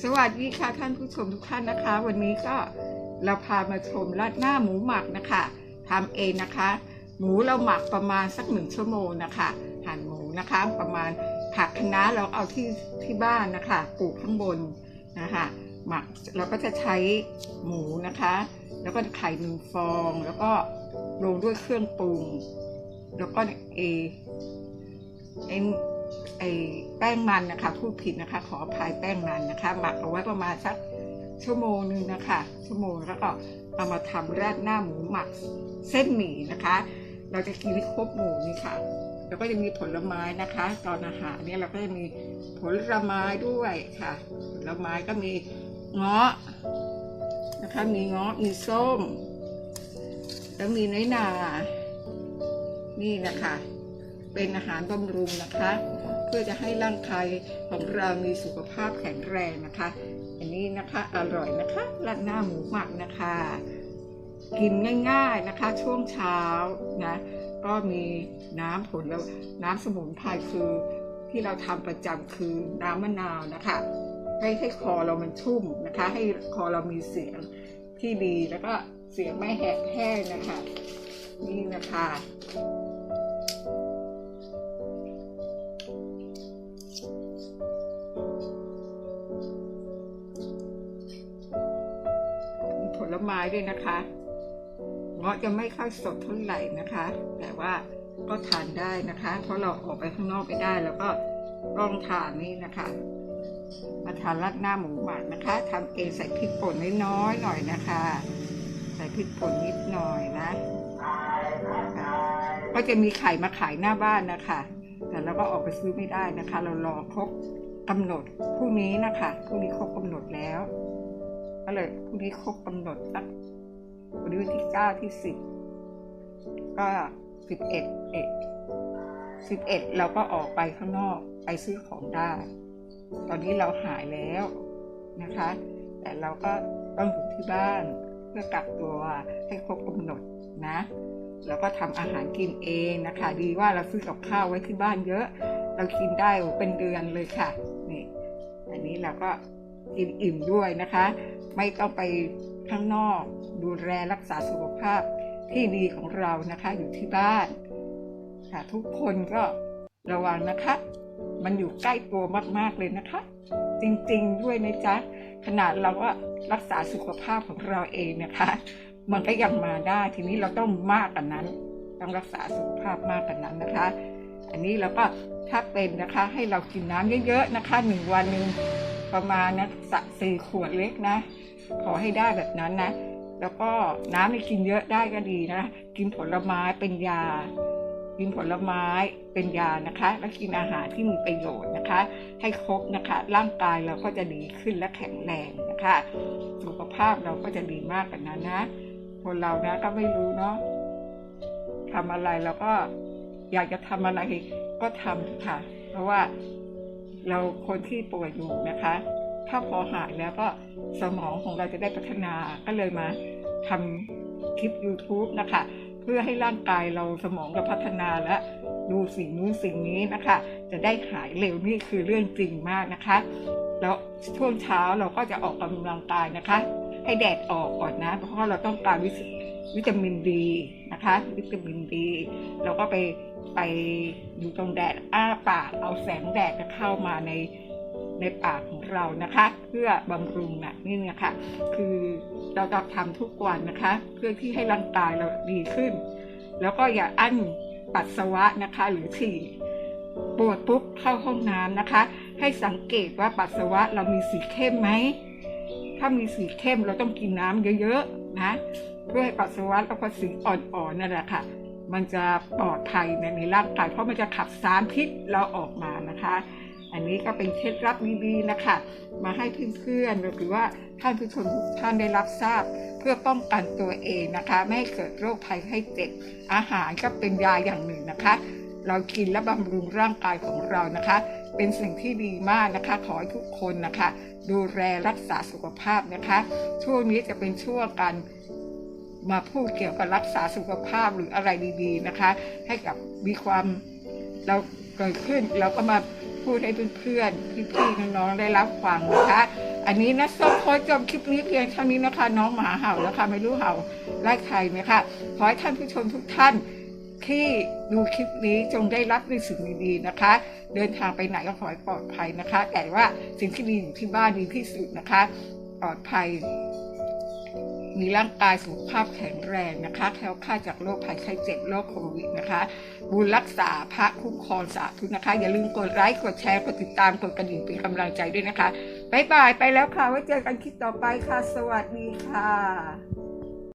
สวัสดีค่ะท่านผู้ชมทุกท่านนะคะ วันนี้ก็เราพามาชมราดหน้าหมูหมักนะคะทำเองนะคะ หมูเราหมักประมาณสักหนึ่งชั่วโมงนะคะหั่นหมูนะคะ ประมาณผักคะน้าเราเอาที่ที่บ้านนะคะปลูกข้างบนนะคะหมักเราก็จะใช้หมูนะคะ แล้วก็ไข่หนึ่งฟอง แล้วก็ลงด้วยเครื่องปรุง แล้วก็เอเอ็น ไอแป้งมันนะคะพูดผิดนะคะ ขออภัยแป้งมันนะคะ หมักเอาไว้ประมาณสักชั่วโมงนึงนะคะ ชั่วโมงแล้วก็เอามาทำราดหน้าหมูหมักเส้นหมี่นะคะ เราจะกินให้ครบหมูนี่ค่ะ แล้วก็จะมีผลไม้นะคะ ตอนอาหารเนี่ยเราก็จะมีผลไม้ด้วยค่ะ ผลไม้ก็มีเงาะนะคะ มีเงาะมีส้ม แล้วมีน้อยนา นี่นะคะ เป็นอาหารบำรุงนะคะ พื่อจะให้ร่างกายของเรามีสุขภาพแข็งแรงนะคะ อันนี้นะคะอร่อยนะคะราดหน้าหมูหมักนะคะ กินง่ายๆนะคะ ช่วงเช้านะก็มีน้ำผลแล้วน้ำสมุนไพรคือที่เราทำประจำคือน้ำมะนาวนะคะให้ให้คอเรามันชุ่มนะคะ ให้คอเรามีเสียงที่ดีแล้วก็เสียงไม่แหบแห้งนะคะ นี่นะคะ ลไม้ด้วยนะคะเงาะจะไม่ค่อยสดเท่าไหร่นะคะ แต่ว่าก็ทานได้นะคะ เพราะเราออกไปข้างนอกไม่ได้แล้วก็ต้องทานนี่นะคะมาทานราดหน้าหมูหมักนะคะทำเองใส่พริกป่นน้อยๆหน่อยนะคะ ใส่พริกป่นนิดหน่อยนะก็จะมีไข่มาขายหน้าบ้านนะคะ แต่เราก็ออกไปซื้อไม่ได้นะคะ เรารอครบกำหนดพรุ่งนี้นะคะพรุ่งนี้ครบกำหนดแล้ว ก็เลยพรุ่งนี้ครบกำหนดสักวันนี้วันที่เก้าที่สิบก็สิบเอ็ดเอ็ดสิบเอ็ดเราก็ออกไปข้างนอกไปซื้อของได้ ตอนนี้เราหายแล้วนะคะ แต่เราก็ต้องอยู่ที่บ้านเพื่อกักตัวให้ครบกำหนดนะแล้วก็ทำอาหารกินเองนะคะ ดีว่าเราซื้อกับข้าวไว้ที่บ้านเยอะ เรากินได้เป็นเดือนเลยค่ะ นี่ อันนี้เราก็กินอิ่มด้วยนะคะ ไม่ต้องไปข้างนอก ดูแลรักษาสุขภาพที่ดีของเรานะคะ อยู่ที่บ้านค่ะทุกคนก็ระวังนะคะ มันอยู่ใกล้ตัวมากๆเลยนะคะ จริงๆด้วยนะจ๊ะขนาดเราก็รักษาสุขภาพของเราเองนะคะ มันก็ยังมาได้ทีนี้เราต้องมากกว่านั้น ต้องรักษาสุขภาพมากกว่านั้นนะคะ อันนี้เราก็ถ้าเป็นนะคะให้เรากินน้ำเยอะๆนะคะหนึ่งวันหนึ่งประมาณนะสักสี่ขวดเล็กนะ ขอให้ได้แบบนั้นนะ แล้วก็น้ำให้กินเยอะได้ก็ดีนะ กินผลไม้เป็นยา กินผลไม้เป็นยานะคะ และกินอาหารที่มีประโยชน์นะคะ ให้ครบนะคะ ร่างกายเราก็จะดีขึ้นและแข็งแรงนะคะ สุขภาพเราก็จะดีมากกว่านั้นนะ คนเรานะก็ไม่รู้เนาะทำอะไรเราก็อยากจะทำอะไรก็ทำค่ะ เพราะว่าเราคนที่ป่วยอยู่นะคะ ถ้าพอหายแล้วก็สมองของเราจะได้พัฒนาก็เลยมาทำคลิป YouTube นะคะ เพื่อให้ร่างกายเราสมองเราพัฒนาและดูสิ่งนู้นสิ่งนี้นะคะ จะได้หายเร็วนี่คือเรื่องจริงมากนะคะ แล้วช่วงเช้าเราก็จะออกกำลังกายนะคะ ให้แดดออกก่อนนะ เพราะเราต้องการวิตวิตามินดีนะคะ วิตามินดีเราก็ไปไปอยู่ตรงแดดอ้าปากเอาแสงแดดจะเข้ามาในในปากของ เรานะคะ เพื่อบำรุงนะนี่นะคะคือเราต้องทำทุกวันนะคะ เพื่อที่ให้ร่างกายเราดีขึ้น แล้วก็อย่าอั้นปัสสาวะนะคะ หรือฉี่ปวดปุ๊บเข้าห้องน้ำนะคะ ให้สังเกตว่าปัสสาวะเรามีสีเข้มไหมถ้ามีสีเข้มเราต้องกินน้ำเยอะๆนะเพื่อให้ปัสสาวะเราพอสีอ่อนๆนั่นแหละค่ะมันจะปลอดภัยในร่างกายเพราะมันจะขับสารพิษเราออกมานะคะ อันนี้ก็เป็นเคล็ดลับดีๆนะคะ มาให้เพื่อนๆหรือว่าท่านผู้ชมทุกท่านได้รับทราบ เพื่อป้องกันตัวเองนะคะ ไม่ให้เกิดโรคภัยไข้เจ็บอาหารก็เป็นยาอย่างหนึ่งนะคะ เรากินและบำรุงร่างกายของเรานะคะ เป็นสิ่งที่ดีมากนะคะ ขอให้ทุกคนนะคะ ดูแลรักษาสุขภาพนะคะ ช่วงนี้จะเป็นช่วงการมาพูดเกี่ยวกับรักษาสุขภาพหรืออะไรดีๆนะคะ ให้กับมีความเราเกิดขึ้นเราก็มา พูดให้เพื่อนๆพี่ๆน้องๆได้รับฟังนะคะ อันนี้นะส้มขอจบคลิปนี้เพียงเท่านี้นะคะ น้องหมาเห่าแล้วค่ะไม่รู้เห่าไล่ใครไหมคะขอให้ท่านผู้ชมทุกท่านที่ดูคลิปนี้จงได้รับในสิ่งดีๆนะคะ เดินทางไปไหนก็ขอให้ปลอดภัยนะคะ แต่ว่าสิ่งที่ดีอยู่ที่บ้านดีที่สุดนะคะ ปลอดภัย มีร่างกายสุขภาพแข็งแรงนะคะแคล้วคลาดจากโรคภัยไข้เจ็บโรคโควิดนะคะ บุญรักษาพระคุ้มครองสาธุนะคะ อย่าลืมกดไลค์กดแชร์กดติดตามกดกระดิ่งเป็นกำลังใจด้วยนะคะบ๊ายบายไปแล้วค่ะไว้เจอกันคลิปต่อไปค่ะ สวัสดีค่ะ